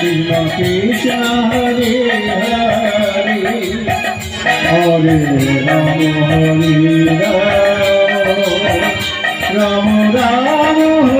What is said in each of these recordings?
Krishna Krishna Hare Hare Hare Ram Hare Ram Ram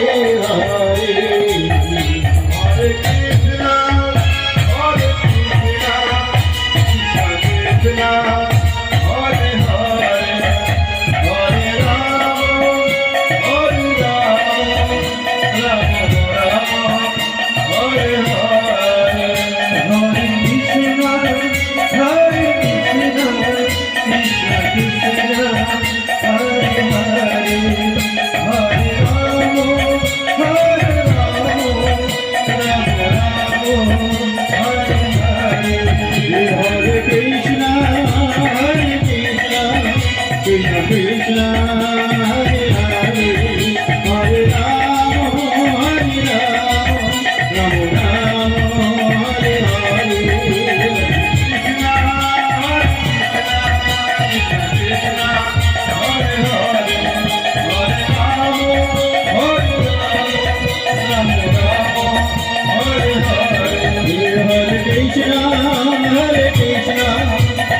Ram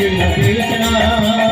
Krishna Krishna